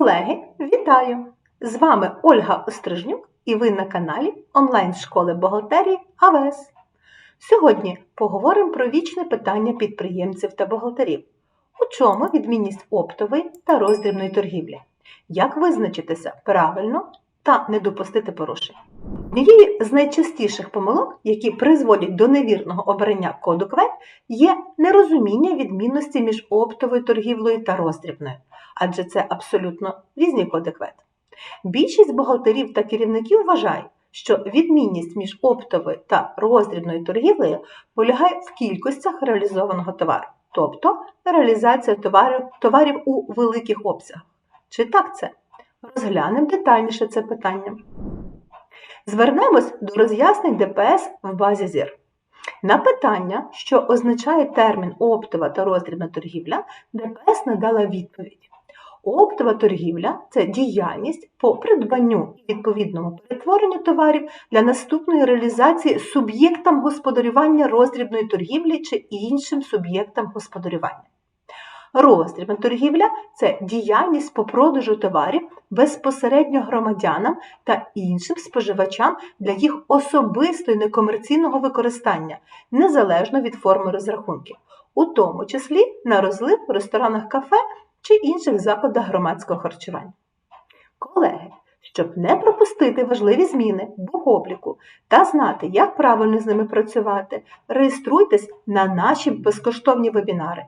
Колеги, вітаю! З вами Ольга Острижнюк і ви на каналі онлайн-школи бухгалтерії АВС. Сьогодні поговоримо про вічне питання підприємців та бухгалтерів. У чому відмінність оптової та роздрібної торгівлі? Як визначитися правильно та не допустити порушень? Однією з найчастіших помилок, які призводять до невірного обрання коду КВЕД, є нерозуміння відмінності між оптовою торгівлею та роздрібною, адже це абсолютно різні коди. Більшість бухгалтерів та керівників вважають, що відмінність між оптовою та роздрібною торгівлею полягає в кількостях реалізованого товару, тобто реалізація товарів, товарів у великих обсягах. Чи так це? Розглянемо детальніше це питання. Звернемось до роз'яснень ДПС в базі ЗІР. На питання, що означає термін оптова та роздрібна торгівля, ДПС надала відповідь. Оптова торгівля це діяльність по придбанню і відповідному перетворенню товарів для наступної реалізації суб'єктам господарювання роздрібної торгівлі чи іншим суб'єктам господарювання. Роздрібна торгівля це діяльність по продажу товарів безпосередньо громадянам та іншим споживачам для їх особистого і некомерційного використання, незалежно від форми розрахунків, у тому числі на розлив в ресторанах кафе чи інших закладах громадського харчування. Колеги, щоб не пропустити важливі зміни в бухобліку та знати, як правильно з ними працювати, реєструйтесь на наші безкоштовні вебінари.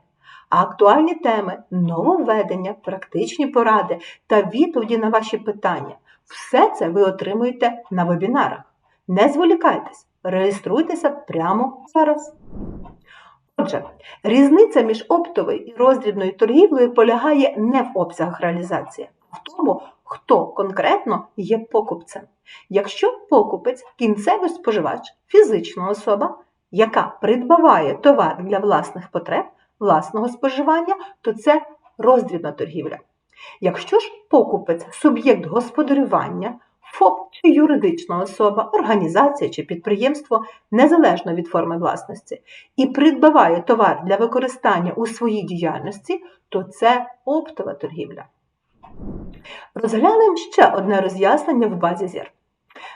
А актуальні теми, нововведення, практичні поради та відповіді на ваші питання все це ви отримуєте на вебінарах. Не зволікайтесь, реєструйтеся прямо зараз. Отже, різниця між оптовою і роздрібною торгівлею полягає не в обсягах реалізації, а в тому, хто конкретно є покупцем. Якщо покупець кінцевий споживач, фізична особа, яка придбаває товар для власних потреб, власного споживання, то це роздрібна торгівля. Якщо ж покупець суб'єкт господарювання, ФОП чи юридична особа, організація чи підприємство незалежно від форми власності і придбаває товар для використання у своїй діяльності, то це оптова торгівля. Розглянемо ще одне роз'яснення в базі ЗІР.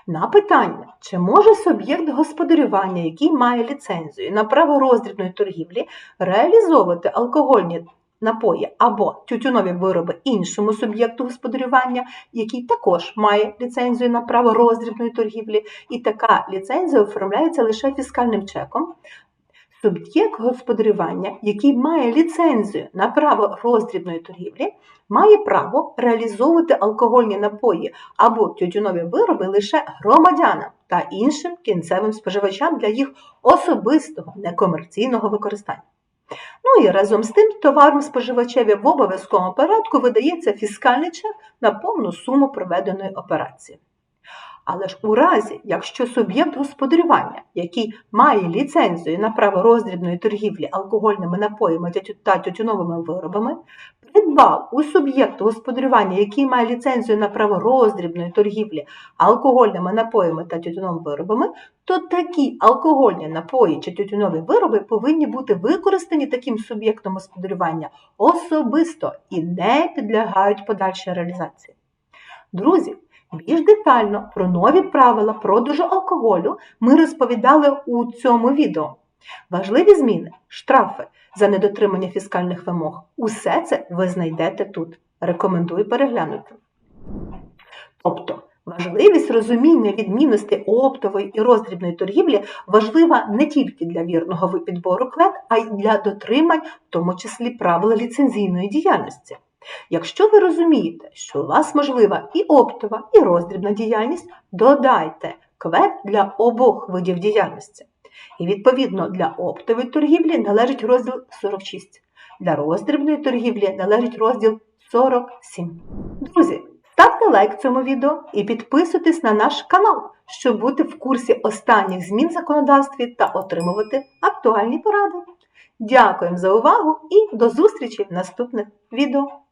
На питання, чи може суб'єкт господарювання, який має ліцензію на право роздрібної торгівлі, реалізовувати алкогольні напої або тютюнові вироби іншому суб'єкту господарювання, який також має ліцензію на право роздрібної торгівлі, і така ліцензія оформляється лише фіскальним чеком. Суб'єкт господарювання, який має ліцензію на право роздрібної торгівлі, має право реалізовувати алкогольні напої або тютюнові вироби лише громадянам та іншим кінцевим споживачам для їх особистого некомерційного використання. Ну і разом з тим товаром споживачеві в обов'язковому порядку видається фіскальний чек на повну суму проведеної операції. Але ж у разі, якщо суб'єкт господарювання, який має ліцензію на право роздрібної торгівлі алкогольними напоями та тютюновими виробами, придбав у суб'єкту господарювання, який має ліцензію на право роздрібної торгівлі алкогольними напоями та тютюновими виробами, то такі алкогольні напої чи тютюнові вироби повинні бути використані таким суб'єктом господарювання особисто і не підлягають подальшій реалізації. Друзі, більш детально про нові правила продажу алкоголю ми розповідали у цьому відео. Важливі зміни, штрафи за недотримання фіскальних вимог. Усе це ви знайдете тут. Рекомендую переглянути. Тобто, важливість розуміння відмінностей оптової і роздрібної торгівлі важлива не тільки для вірного підбору квет, а й для дотримань, в тому числі правил ліцензійної діяльності. Якщо ви розумієте, що у вас можлива і оптова, і роздрібна діяльність, додайте квет для обох видів діяльності. І відповідно для оптової торгівлі належить розділ 46, для роздрібної торгівлі належить розділ 47. Друзі, ставте лайк цьому відео і підписуйтесь на наш канал, щоб бути в курсі останніх змін в законодавстві та отримувати актуальні поради. Дякуємо за увагу і до зустрічі в наступних відео.